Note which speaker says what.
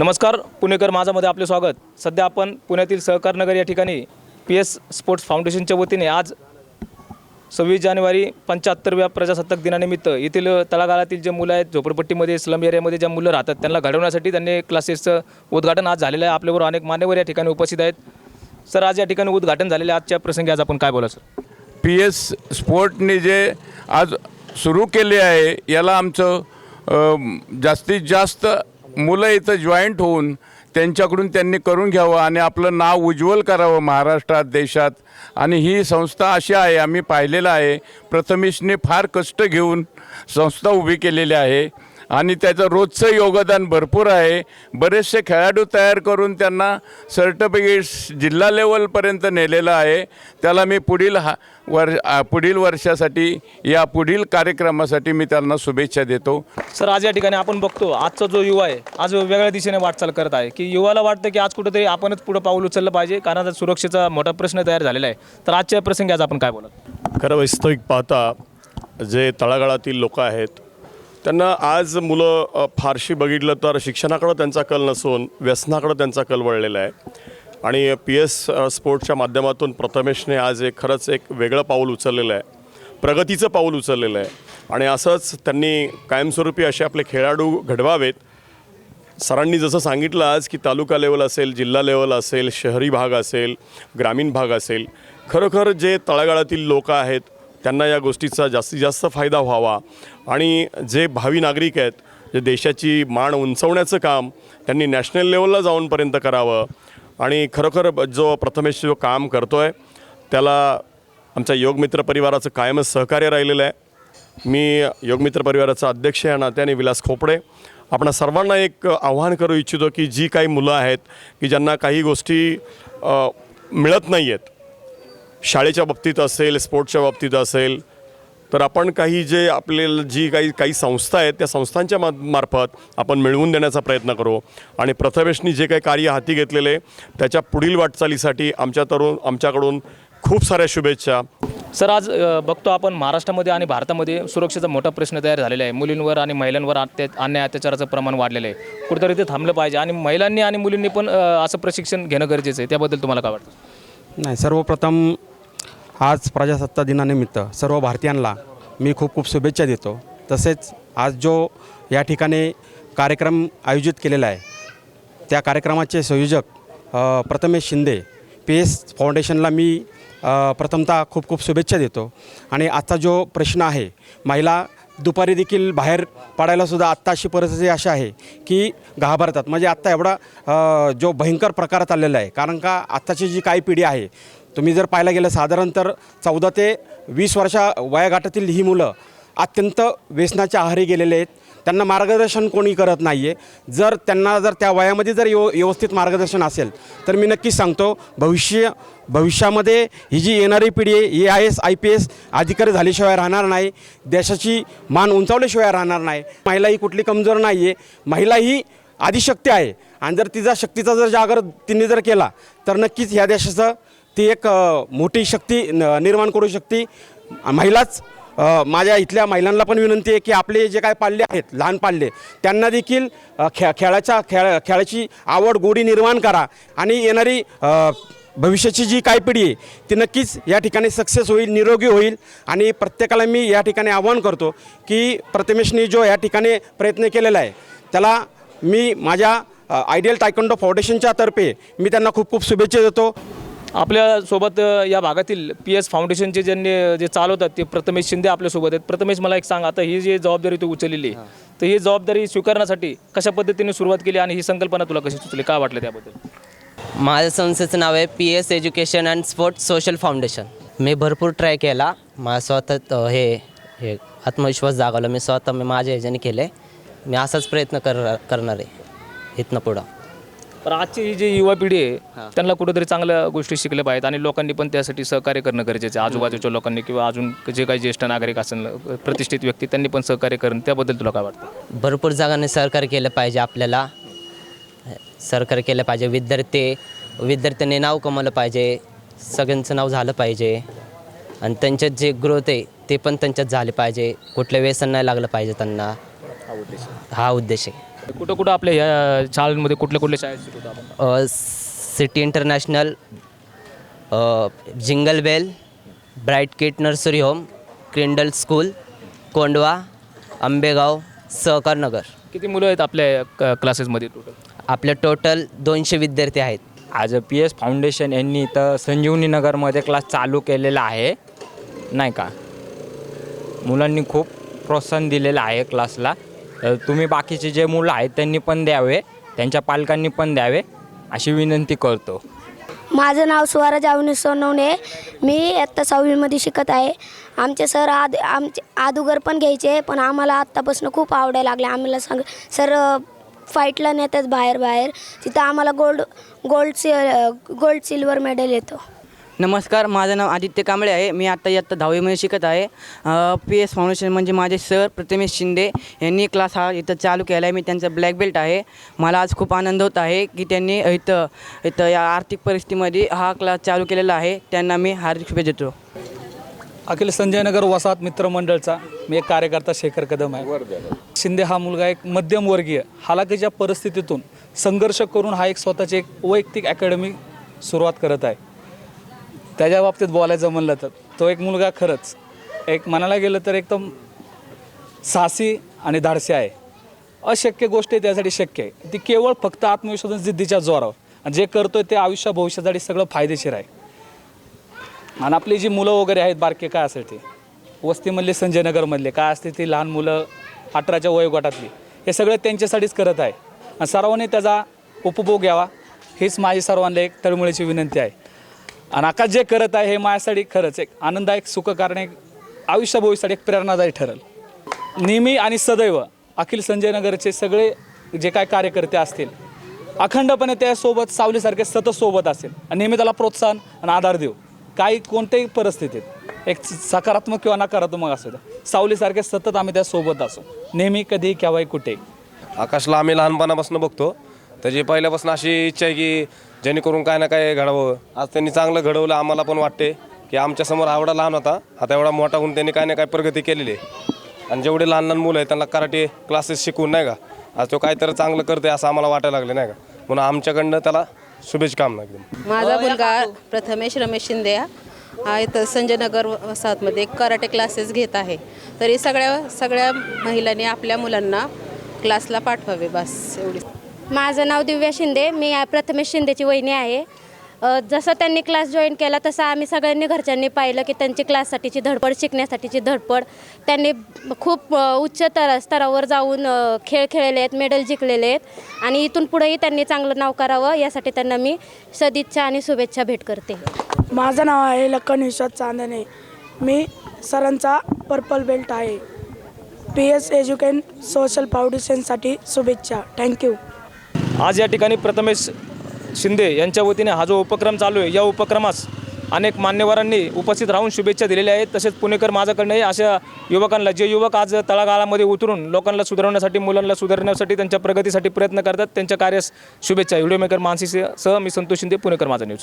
Speaker 1: नमस्कार पुणेकर माझामध्ये आपले स्वागत. सध्या आपण पुण्यातील सहकार नगर या ठिकाणी पी एस स्पोर्ट्स फाउंडेशनच्या वतीने आज सव्वीस जानेवारी पंच्याहत्तरव्या प्रजासत्ताक दिनानिमित्त येथील तळागाळातील जे मुलं आहेत झोपडपट्टीमध्ये स्लम एरियामध्ये ज्या मुलं राहतात त्यांना घडवण्यासाठी त्यांनी क्लासेसचं उद्घाटन आज झालेलं आहे. आपल्याबरोबर अनेक मान्यवर या ठिकाणी उपस्थित आहेत. सर आज या ठिकाणी उद्घाटन झालेलं आजच्या प्रसंगी आज आपण काय बोला सर?
Speaker 2: पी एस स्पोर्टने जे आज सुरू केले आहे याला आमचं जास्तीत जास्त मुलं इथं जॉईंट होऊन त्यांच्याकडून त्यांनी करून घ्यावं आणि आपलं नाव उज्ज्वल करावं महाराष्ट्रात देशात. आणि ही संस्था अशी आहे आम्ही पाहिलेलं आहे. प्रथमेशने फार कष्ट घेऊन संस्था उभी केलेली आहे. आणि त्याचं रोजचं योगदान भरपूर आहे. बरेचसे खेळाडू तयार करून त्यांना सर्टिफिकेट्स जिल्हा लेवलपर्यंत नेलेलं आहे. त्याला मी पुढील हा वर पुढील वर्षासाठी या पुढील कार्यक्रमासाठी मी त्यांना शुभेच्छा देतो.
Speaker 1: सर आज या ठिकाणी आपण बघतो आजचा जो युवा आहे आज वेगळ्या दिशेने वाटचाल करत आहे. की युवाला वाटतं की आज कुठेतरी आपणच पुढं पाऊल उचललं पाहिजे कारण आता सुरक्षेचा मोठा प्रश्न तयार झालेला आहे. तर आजच्या प्रसंगी आज आपण काय बोलत?
Speaker 3: खरं वास्तविक पाहता जे तळागाळातील लोक आहेत त्यांना आज मुलं फारशी बघितलं तर शिक्षणाकडं त्यांचा कल नसून व्यसनाकडं त्यांचा कल वळलेला आहे. आणि पी एस स्पोर्ट्सच्या माध्यमातून प्रथमेशने आज एक खरंच एक वेगळं पाऊल उचललेलं आहे. प्रगतीचं पाऊल उचललेलं आहे. आणि असंच त्यांनी कायमस्वरूपी असे आपले खेळाडू घडवावेत. सरांनी जसं सांगितलं आज की तालुका लेवल असेल जिल्हा लेवल असेल शहरी भाग असेल ग्रामीण भाग असेल खरोखर जे तळागाळातील लोक आहेत त्यांना या गोष्टीचा जास्तीत जास्त फायदा व्हावा. आणि जे भावी नागरिक आहेत जे देशाची मान उंचवण्याचं काम त्यांनी नॅशनल लेवलला जाऊनपर्यंत करावं. आणि खरोखर जो प्रथमेश जो काम करतो आहे त्याला आमच्या योगमित्र परिवाराचं कायमच सहकार्य राहिलेलं आहे. मी योगमित्र परिवाराचा अध्यक्ष या नात्याने विलास खोपडे. आपण सर्वांना एक आव्हान करू इच्छितो की जी काही मुलं आहेत की ज्यांना काही गोष्टी मिळत नाही आहेत शाळेच्या बाबतीत असेल स्पोर्ट्सच्या बाबतीत असेल तर आपण काही जे आपल्याला जी काही काही संस्था आहेत त्या संस्थांच्या मा मार्फत आपण मिळवून देण्याचा प्रयत्न करू. आणि प्रथमेशनी जे काही कार्य हाती घेतलेले त्याच्या पुढील वाटचालीसाठी आमच्या तरुण आमच्याकडून खूप साऱ्या शुभेच्छा.
Speaker 1: सर आज बघतो आपण महाराष्ट्रामध्ये आणि भारतामध्ये सुरक्षेचा मोठा प्रश्न तयार झालेला आहे. मुलींवर आणि महिलांवर अत्या अन्याय अत्याचाराचं प्रमाण वाढलेलं आहे. कुठेतरी ते थांबलं पाहिजे आणि महिलांनी आणि मुलींनी पण असं प्रशिक्षण घेणं गरजेचं आहे. त्याबद्दल तुम्हाला काय वाटतं?
Speaker 4: नाही सर्वप्रथम आज प्रजासत्ताक दिनानिमित्त सर्व भारतीयांना मी खूप खूप शुभेच्छा देतो. तसेच आज जो या ठिकाणी कार्यक्रम आयोजित केलेला आहे त्या कार्यक्रमाचे संयोजक प्रथमेश शिंदे पी एस फाउंडेशनला मी प्रथमतः खूप खूप शुभेच्छा देतो. आणि आजचा जो प्रश्न आहे महिला दुपारी देखील बाहेर पडायलासुद्धा आत्ता अशी परिस्थिती अशी आहे की घाबरतात. म्हणजे आत्ता एवढा जो भयंकर प्रकार चाललेला आहे कारण का आत्ताची जी काही पिढी आहे तुम्ही जर पाहायला गेलं साधारण तर चौदा ते वीस वर्षा वयागाटातील ही मुलं अत्यंत व्यसनाच्या आहारी गेलेले आहेत. त्यांना मार्गदर्शन कोणी करत नाही आहे जर त्यांना जर त्या वयामध्ये जर यो व्यवस्थित मार्गदर्शन असेल तर मी नक्कीच सांगतो भविष्य भविष्यामध्ये ही जी येणारी पिढी आहे A I S I P S अधिकारी झाल्याशिवाय राहणार नाही. देशाची मान उंचावल्याशिवाय राहणार नाही. महिला ही कुठली कमजोर नाही आहे महिला ही आदिशक्ती आहे. आणि जर तिचा शक्तीचा जर जागर तिने जर केला तर नक्कीच ह्या देशाचं ती एक मोठी शक्ती न- निर्माण करू शकते. महिलाच माझ्या इथल्या महिलांना पण विनंती आहे की आपले जे काय पाल्ले आहेत लहान पाल्ले त्यांना देखील खे खेळाच्या खेळ खेळाची आवड गोडी निर्माण करा. आणि येणारी भविष्याची जी काय पिढी आहे ती नक्कीच या ठिकाणी सक्सेस होईल निरोगी होईल. आणि प्रत्येकाला मी या ठिकाणी आवाहन करतो की प्रथमेशनी जो या ठिकाणी प्रयत्न केलेला आहे त्याला मी माझ्या आयडियल टायकोंडो फाउंडेशनच्या तर्फे मी त्यांना खूप खूप शुभेच्छा देतो.
Speaker 1: आपल्यासोबत या भागातील पी एस फाउंडेशनचे ज्यांनी जे चालवतात ते प्रथमेश शिंदे आपल्यासोबत आहेत. प्रथमेश मला एक सांग आता ही जी जबाबदारी तू उचललेली तर ही जबाबदारी स्वीकारण्यासाठी कशा पद्धतीने सुरुवात केली आणि ही संकल्पना तुला कशी सुचली? काय वाटलं त्याबद्दल?
Speaker 5: माझ्या संस्थेचं नाव आहे P S education and sports social foundation. मी भरपूर ट्राय केला. माझा स्वतः अ, हे हे आत्मविश्वास जागवला. मी स्वतः मी माझ्या ह्याच्याने केले. मी असाच प्रयत्न कर करणार आहे. इथनं पुढं.
Speaker 1: पण आजची ही जी युवा पिढी आहे त्यांना कुठेतरी चांगल्या गोष्टी शिकल्या पाहिजेत आणि लोकांनी पण त्यासाठी सहकार्य करणं गरजेचं आहे. आजूबाजूच्या लोकांनी किंवा अजून जे काही ज्येष्ठ नागरिक असेल प्रतिष्ठित व्यक्ती त्यांनी पण सहकार्य करणं त्याबद्दल तुला काय वाटतं?
Speaker 5: भरपूर जागांनी सहकार्य केलं पाहिजे आपल्याला. सहकार्य केलं पाहिजे. विद्यार्थी विद्यार्थ्यांनी नाव कमवलं पाहिजे. सगळ्यांचं नाव झालं पाहिजे. आणि त्यांच्यात जे ग्रोथ आहे ते पण त्यांच्यात झाले पाहिजे. कुठलं व्यसन नाही लागलं पाहिजे त्यांना. हा उद्देश आहे.
Speaker 1: कुठं कुठं आपल्या ह्या शाळांमध्ये कुठल्या कुठल्या शाळेत शिकवतो आपण?
Speaker 5: अ, city international uh, jingle bell bright kit nursery home kindle school Kondhwa Ambegaon Sahakar Nagar.
Speaker 1: किती मुलं आहेत आपल्या क- क्लासेसमध्ये टोटल
Speaker 5: आपले टोटल दोनशे विद्यार्थी आहेत.
Speaker 6: आज पी एस फाउंडेशन यांनी इथं संजीवनी नगरमध्ये क्लास चालू केलेला आहे. नाही का? मुलांनी खूप प्रोत्साहन दिलेलं आहे क्लासला. तर तुम्ही बाकीचे जे मुलं आहेत त्यांनी पण द्यावे. त्यांच्या पालकांनी पण द्यावे. अशी विनंती करतो.
Speaker 7: माझं नाव स्वराज अवनी सोनवणे मी आत्ता सहावीमध्ये शिकत आहे. आमचे सर आद आमचे आदुगर पण घ्यायचे पण आम्हाला आत्तापासून खूप आवडायला लागले. आम्हाला सांग सर फाईटला नेतात बाहेर बाहेर तिथं आम्हाला गोल्ड गोल्ड सि गोल्ड सिल्वर मेडल येतो.
Speaker 8: नमस्कार माझं नाव आदित्य कांबळे आहे. मी आत्ता इयत्ता दहावीमध्ये शिकत आहे. पी एस फाउंडेशन म्हणजे माझे सर प्रथमेश शिंदे यांनी क्लास हा इथं चालू केला आहे मी त्यांचा ब्लॅक बेल्ट आहे. मला आज खूप आनंद होत आहे की त्यांनी इथं इथं या आर्थिक परिस्थितीमध्ये हा क्लास चालू केलेला आहे. त्यांना मी हार्दिक शुभेच्छा देतो.
Speaker 9: अखिल संजयनगर वसाहत मित्रमंडळचा मी एक कार्यकर्ता शेखर कदम आहे. शिंदे हा मुलगा एक मध्यमवर्गीय हालाकीच्या परिस्थितीतून संघर्ष करून हा एक स्वतःची एक वैयक्तिक अकॅडमी सुरुवात करत आहे. त्याच्या बाबतीत बोलायचं म्हणलं तर. तो एक मुलगा खरंच. एक म्हणायला गेलं तर एकदम साहसी आणि धाडसी आहे. अशक्य गोष्टी त्यासाठी शक्य आहे. ती केवळ फक्त आत्मविश्वास जिद्दीच्या जोरावर. आणि जे करतोय ते आयुष्य भविष्यासाठी सगळं फायदेशीर आहे. आणि आपली जी मुलं वगैरे आहेत बारके काय असेल ते? वस्तीमधले संजयनगरमधले काय असते ती लहान मुलं अठराच्या वयोगटातली हे सगळं त्यांच्यासाठीच करत आहे. आणि सर्वांनी त्याचा उपभोग घ्यावा हीच माझी सर्वांना एक तळमळीची विनंती आहे. आणि आकाश जे करत आहे हे माझ्यासाठी खरंच एक आनंददायक सुखकारणे एक एक प्रेरणादायी ठरेल. नेहमी आणि सदैव अखिल संजयनगरचे सगळे जे काय कार्यकर्ते असतील अखंडपणे त्यासोबत सावलीसारखे सतत सोबत असेल आणि नेहमी त्याला प्रोत्साहन आणि आधार देऊ. काही कोणत्याही परिस्थितीत एक सकारात्मक किंवा नकारात्मक असू द्या. सावलीसारखे सतत आम्ही त्यासोबत असू. नेहमी कधी केव्हाही कुठे
Speaker 10: आकाशला आम्ही लहानपणापासून बघतो. त्याची पहिल्यापासून अशी इच्छा आहे की जेणेकरून काय ना काय घडावं. आज त्यांनी चांगलं घडवलं आम्हाला पण वाटते की आमच्यासमोर आवडा लहान होता. आता एवढा मोठा होऊन त्यांनी काय ना काय प्रगती केलेली आहे. आणि जेवढे लहान लहान मुलं आहेत त्यांना कराटे क्लासेस शिकवून नाही का? आज तो काहीतरी चांगलं करते असं आम्हाला वाटायला लागले नाही का? म्हणून आमच्याकडनं त्याला शुभेच्छा एकदम.
Speaker 11: माझा मुलगा प्रथमेश रमेश शिंदे हा. इथं संजयनगर वसाहतमध्ये कराटे क्लासेस घेत आहे. तरी सगळ्या सगळ्या महिलांनी आपल्या मुलांना क्लासला पाठवावे बस एवढी.
Speaker 7: माझं नाव दिव्या शिंदे. मी प्रथमेश शिंदेची वहिनी आहे. जसं त्यांनी क्लास जॉईन केला तसं आम्ही सगळ्यांनी घरच्यांनी पाहिलं की त्यांची क्लाससाठीची धडपड शिकण्यासाठीची धडपड. त्यांनी खूप उच्च तर स्तरावर जाऊन खेळ खेळलेले आहेत मेडल जिंकलेले आहेत. आणि इथून पुढेही त्यांनी चांगलं नाव करावं यासाठी त्यांना मी सदिच्छा आणि शुभेच्छा भेट करते.
Speaker 12: माझं नाव आहे लखन विश्वास चांदणे. मी सरांचा पर्पल बेल्ट आहे. पी एस एज्युकेन सोशल फाउंडेशनसाठी शुभेच्छा. थँक्यू
Speaker 1: आज या ठिकाणी प्रथमेश शिंदे यांच्या वतीने हा जो उपक्रम चालू आहे या उपक्रमास अनेक मान्यवरांनी उपस्थित राहून शुभेच्छा दिलेल्या आहेत. तसेच पुणेकर माझ्याकडनंही अशा युवकांना जे युवक आज तळागाळामध्ये उतरून लोकांना सुधारण्यासाठी मुलांना सुधारण्यासाठी त्यांच्या प्रगतीसाठी प्रयत्न करतात त्यांच्या कार्यास शुभेच्छा. व्हिडिओ मेकर मानसी सह मी संतोष शिंदे पुणेकर माझा न्यूज.